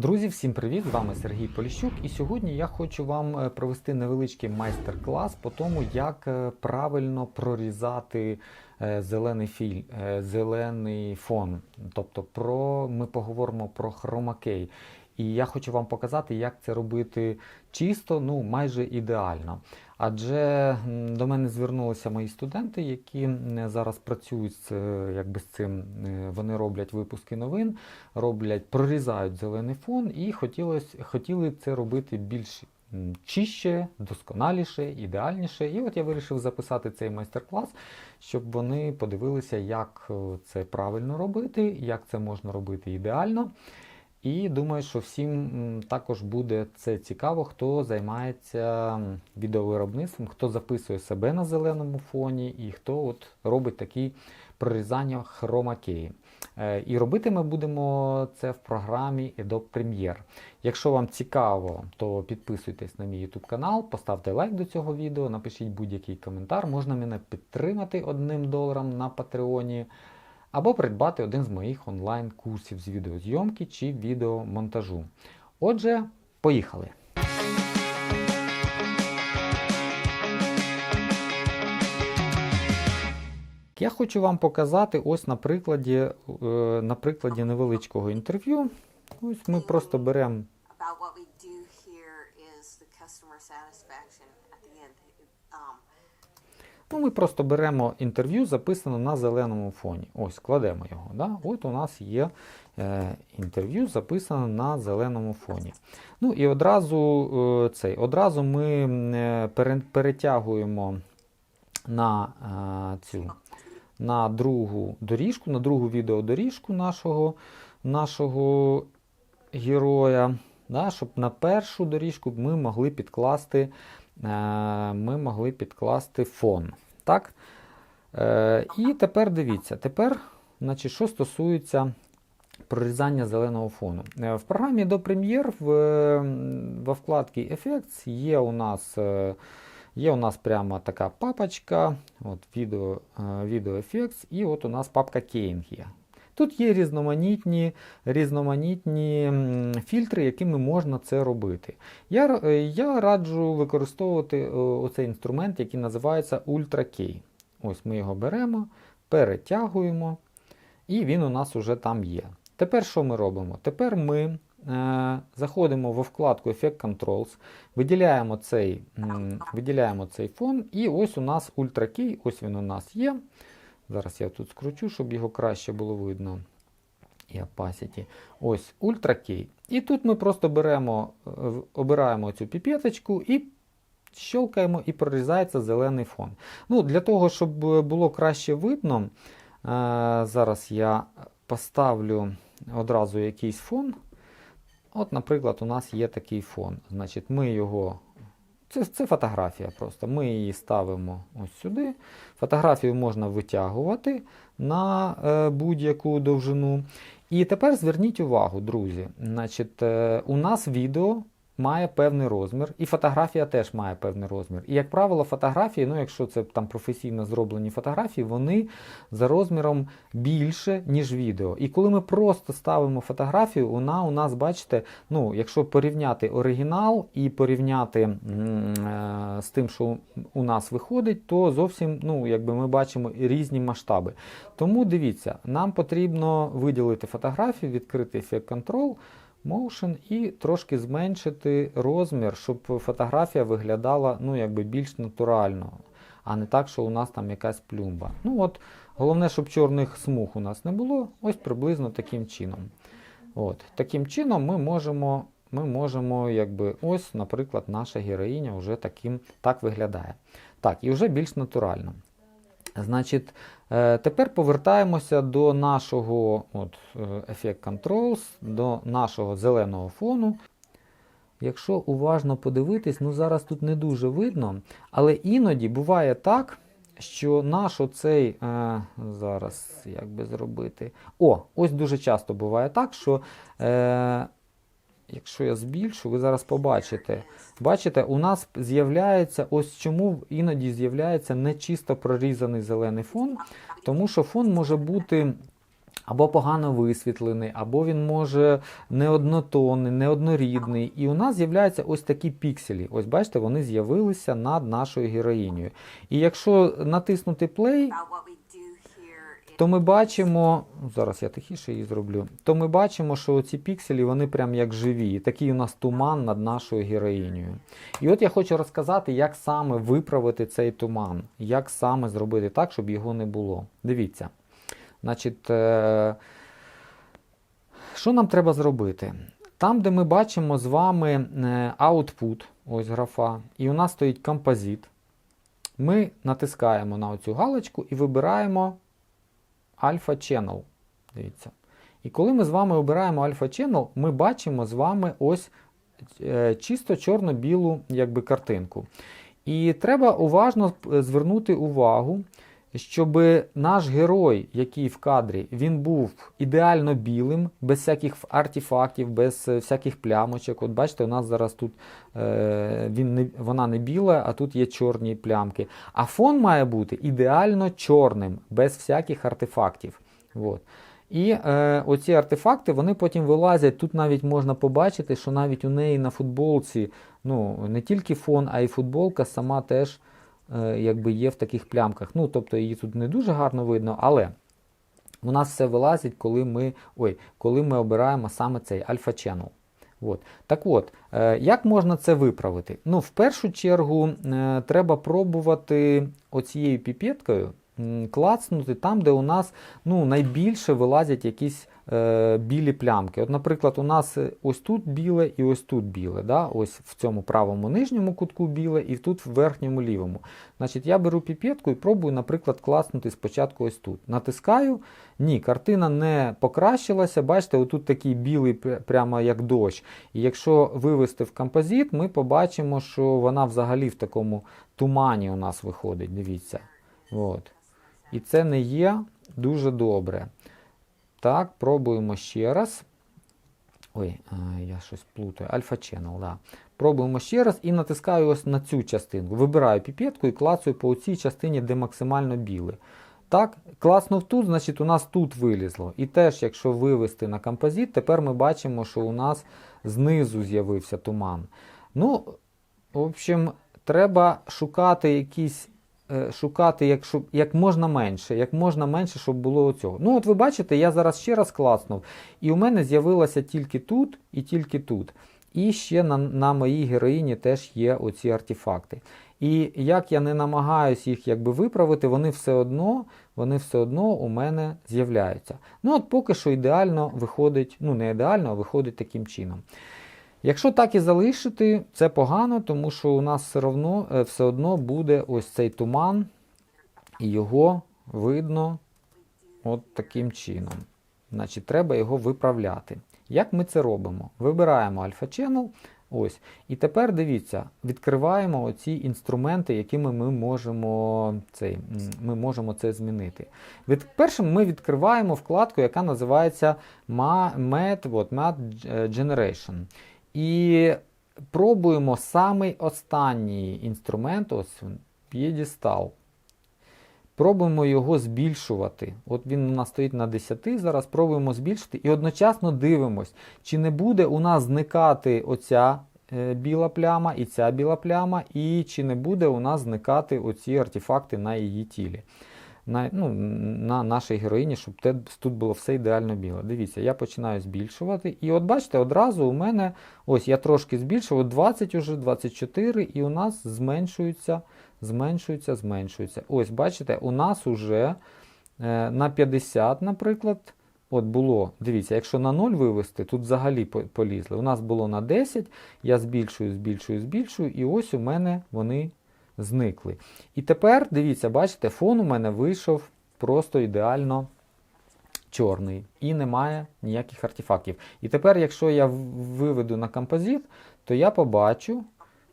Друзі, всім привіт! З вами Сергій Поліщук. І сьогодні я хочу вам е, провести невеличкий майстер-клас по тому, як е, правильно прорізати е, зелений філь, зелений фон. Тобто про ми поговоримо про хромакей. І я хочу вам показати, як це робити чисто, ну майже ідеально. Адже до мене звернулися мої студенти, які зараз працюють з, якби з цим. е, Вони роблять випуски новин, роблять, прорізають зелений фон і хотілось, хотіли це робити більш чище, досконаліше, ідеальніше. І от я вирішив записати цей майстер-клас, щоб вони подивилися, як е, це правильно робити, як це можна робити ідеально. І думаю, що всім також буде це цікаво, хто займається відеовиробництвом, хто записує себе на зеленому фоні і хто от робить такі прорізання хромакеї. Е, І робити ми будемо це в програмі Adobe Premiere. Якщо вам цікаво, то підписуйтесь на мій YouTube канал, поставте лайк до цього відео, напишіть будь-який коментар. Можна мене підтримати одним доларом на Патреоні або придбати один з моїх онлайн-курсів з відеозйомки чи відеомонтажу. Отже, поїхали! Я хочу вам показати ось на прикладі, е, на прикладі невеличкого інтерв'ю. Ось ми просто беремо Ну, ми просто беремо інтерв'ю, записане на зеленому фоні. Ось, кладемо його. Да? От у нас є е, інтерв'ю, записане на зеленому фоні. Ну і одразу, е, цей, одразу ми е, пере, перетягуємо на е, цю на другу доріжку, на другу відеодоріжку нашого, нашого героя, да, щоб на першу доріжку ми могли підкласти, ми могли підкласти фон. Так? Е, і тепер дивіться, тепер, значить, що стосується прорізання зеленого фону. Е, В програмі до м, во вкладці Effects є у нас. е, Є у нас прямо така папочка, от відео, е, Video Effects, і от у нас папка Keying є. Тут є різноманітні, різноманітні фільтри, якими можна це робити. Я, е, я раджу використовувати е, оцей інструмент, який називається Ultra Key. Ось ми його беремо, перетягуємо, і він у нас уже там є. Тепер що ми робимо? Тепер ми е, заходимо во вкладку Effect Controls, виділяємо цей, виділяємо цей фон, і ось у нас Ultra Key, ось він у нас є. Зараз я тут скручу, щоб його краще було видно. І opacity. Ось Ultra Key. І тут ми просто беремо, обираємо цю піпеточку і щелкаємо, і прорізається зелений фон. Ну, Для того, щоб було краще видно, е, зараз я поставлю одразу якийсь фон. От, наприклад, у нас є такий фон. Значить, ми його. Це, це фотографія просто. Ми її ставимо ось сюди. Фотографію можна витягувати на е, будь-яку довжину. І тепер зверніть увагу, друзі. Значить, е, у нас відео має певний розмір, і фотографія теж має певний розмір. І, як правило, фотографії, ну якщо це там професійно зроблені фотографії, вони за розміром більше, ніж відео. І коли ми просто ставимо фотографію, вона у нас, бачите, ну, якщо порівняти оригінал і порівняти е, з тим, що у нас виходить, то зовсім ну, якби ми бачимо різні масштаби. Тому дивіться, нам потрібно виділити фотографію, відкрити Effect Control, Motion і трошки зменшити розмір, щоб фотографія виглядала ну, якби більш натурально, а не так, що у нас там якась плюмба. Ну от, Головне, щоб чорних смуг у нас не було, ось приблизно таким чином. От, Таким чином ми можемо, ми можемо якби, ось, наприклад, наша героїня вже таким, так виглядає. Так, і вже більш натурально. Значить, е, тепер повертаємося до нашого от, е, Effect Controls, до нашого зеленого фону. Якщо уважно подивитись, ну зараз тут не дуже видно, але іноді буває так, що наш оцей, е, зараз як би зробити. О, ось дуже часто буває так, що е, якщо я збільшу, ви зараз побачите. Бачите, у нас з'являється, ось чому іноді з'являється не чисто прорізаний зелений фон, тому що фон може бути або погано висвітлений, або він може неоднотонний, неоднорідний. І у нас з'являються ось такі пікселі. Ось бачите, вони з'явилися над нашою героїнею. І якщо натиснути play, то ми бачимо, зараз я тихіше її зроблю, то ми бачимо, що ці пікселі вони прям як живі. Такий у нас туман над нашою героїнею. І от я хочу розказати, як саме виправити цей туман, як саме зробити так, щоб його не було. Дивіться. Значить, е, що нам треба зробити? Там, де ми бачимо з вами е, output, ось графа, і у нас стоїть композит, ми натискаємо на оцю галочку і вибираємо Alpha Channel. Дивіться. І коли ми з вами обираємо Alpha Channel, ми бачимо з вами ось е, чисто чорно-білу якби, картинку. І треба уважно е, звернути увагу, щоб наш герой, який в кадрі, він був ідеально білим, без всяких артефактів, без всяких плямочок. От бачите, у нас зараз тут е, він не, вона не біла, а тут є чорні плямки. А фон має бути ідеально чорним, без всяких артефактів. От. І е, оці артефакти вони потім вилазять. Тут навіть можна побачити, що навіть у неї на футболці ну, не тільки фон, а й футболка сама теж якби є в таких плямках. Ну, тобто її тут не дуже гарно видно, але у нас все вилазить, коли ми, ой, коли ми обираємо саме цей Alpha Channel. От. Так от, е, як можна це виправити? Ну, в першу чергу е, треба пробувати оцією піпеткою клацнути там, де у нас ну, найбільше вилазять якісь е, білі плямки. От, наприклад, у нас е, ось тут біле і ось тут біле. Да? Ось в цьому правому нижньому кутку біле і тут в верхньому лівому. Значить, я беру піпетку і пробую, наприклад, класнути спочатку ось тут. Натискаю. Ні, картина не покращилася. Бачите, отут такий білий прямо як дощ. І якщо вивести в композит, ми побачимо, що вона взагалі в такому тумані у нас виходить. Дивіться. От. І це не є дуже добре. Так, пробуємо ще раз. Ой, я щось плутаю. Channel, да. Пробуємо ще раз і натискаю ось на цю частинку. Вибираю піпетку і клацаю по цій частині, де максимально біле. Так, класнув тут, значить у нас тут вилізло. І теж, якщо вивести на композит, тепер ми бачимо, що у нас знизу з'явився туман. Ну, в общем, треба шукати якісь. Е, Шукати як, як можна менше, як можна менше, щоб було цього. Ну, от ви бачите, я зараз ще раз класнув, і у мене з'явилося тільки тут і тільки тут. І ще на, на моїй героїні теж є оці артефакти. І як я не намагаюсь їх якби виправити, вони все одно, вони все одно у мене з'являються. Ну от поки що ідеально виходить, ну не ідеально, а виходить таким чином. Якщо так і залишити, це погано, тому що у нас все одно, е, все одно буде ось цей туман, і його видно от таким чином. Значить, треба його виправляти. Як ми це робимо? Вибираємо Alpha Channel. Ось. І тепер дивіться, відкриваємо оці інструменти, якими ми можемо, цей, ми можемо це змінити. Від, першим ми відкриваємо вкладку, яка називається Ma- Matte, Generation. І пробуємо самий останній інструмент, ось Piedestal. Пробуємо його збільшувати. От він у нас стоїть на 10, зараз пробуємо збільшити і одночасно дивимось, чи не буде у нас зникати оця е, біла пляма і ця біла пляма, і чи не буде у нас зникати оці артефакти на її тілі. На, ну, на нашій героїні, щоб тут було все ідеально біле. Дивіться, я починаю збільшувати. І от бачите, одразу у мене, ось я трошки збільшив, от 20 уже, 24, і у нас зменшується зменшується, зменшується. Ось, бачите, у нас уже е, на 50, наприклад, от було, дивіться, якщо на 0 вивести, тут взагалі полізли. У нас було на 10, я збільшую, збільшую, збільшую, і ось у мене вони зникли. І тепер, дивіться, бачите, фон у мене вийшов просто ідеально чорний і немає ніяких артефактів. І тепер, якщо я виведу на композит, то я побачу,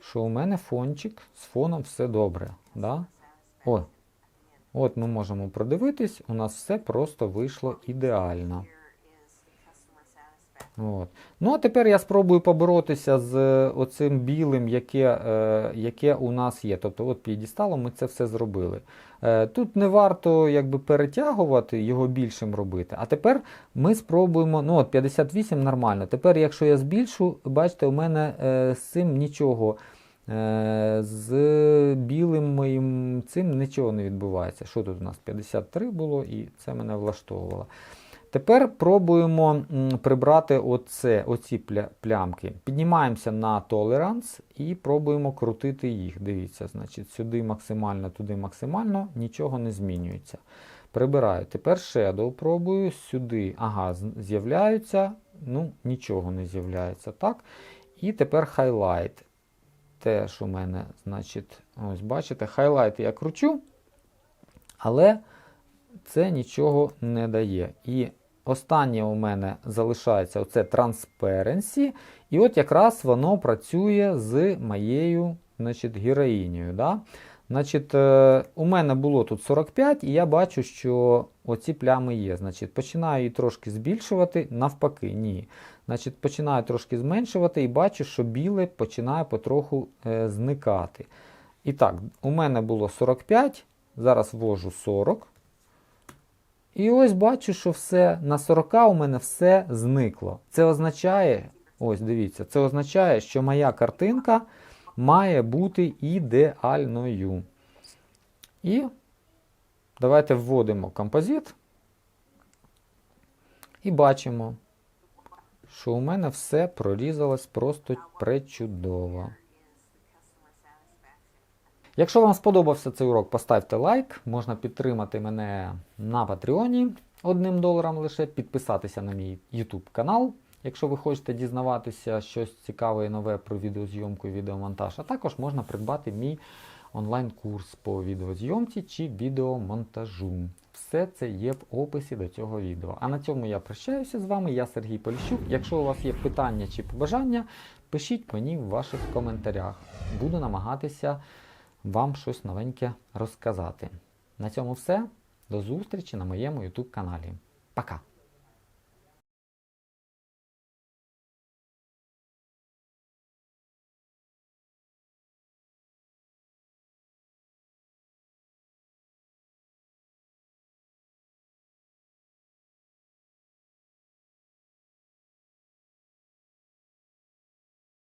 що у мене фончик з фоном все добре. Да? О, от ми можемо продивитись, у нас все просто вийшло ідеально. От. Ну, а тепер я спробую поборотися з е, оцим білим, яке, е, яке у нас є. Тобто, от п'єдісталом ми це все зробили. Е, тут не варто якби, перетягувати, його більшим робити. А тепер ми спробуємо. Ну, от 58 нормально. Тепер, якщо я збільшу, бачите, у мене е, з цим нічого. Е, з білим моїм цим нічого не відбувається. Що тут у нас? 53 було, і це мене влаштовувало. Тепер пробуємо прибрати оце, оці плямки. Піднімаємося на толеранс і пробуємо крутити їх. Дивіться, значить, сюди максимально, туди максимально, нічого не змінюється. Прибираю. Тепер Shadow пробую, сюди. Ага, з'являються, ну, нічого не з'являється. так. І тепер Highlight. Теж у мене, значить, ось бачите, Highlight я кручу, але це нічого не дає. І останнє у мене залишається оце Transparency. І от якраз воно працює з моєю значить, героїнею. Да? Значить, е, у мене було тут 45, і я бачу, що оці плями є. Значить, починаю її трошки збільшувати, навпаки, ні. Значить, починаю трошки зменшувати і бачу, що біле починає потроху е, зникати. І так, у мене було 45, зараз ввожу 40. І ось бачу, що все на 40 у мене все зникло. Це означає, ось дивіться, це означає, що моя картинка має бути ідеальною. І давайте вводимо композит. І бачимо, що у мене все прорізалось просто пречудово. Якщо вам сподобався цей урок, поставте лайк. Можна підтримати мене на Патреоні одним доларом лише, підписатися на мій YouTube канал, якщо ви хочете дізнаватися щось цікаве і нове про відеозйомку і відеомонтаж. А також можна придбати мій онлайн-курс по відеозйомці чи відеомонтажу. Все це є в описі до цього відео. А на цьому я прощаюся з вами. Я Сергій Поліщук. Якщо у вас є питання чи побажання, пишіть мені в ваших коментарях. Буду намагатися вам щось новеньке розказати. На цьому все. До зустрічі на моєму YouTube каналі. Пока!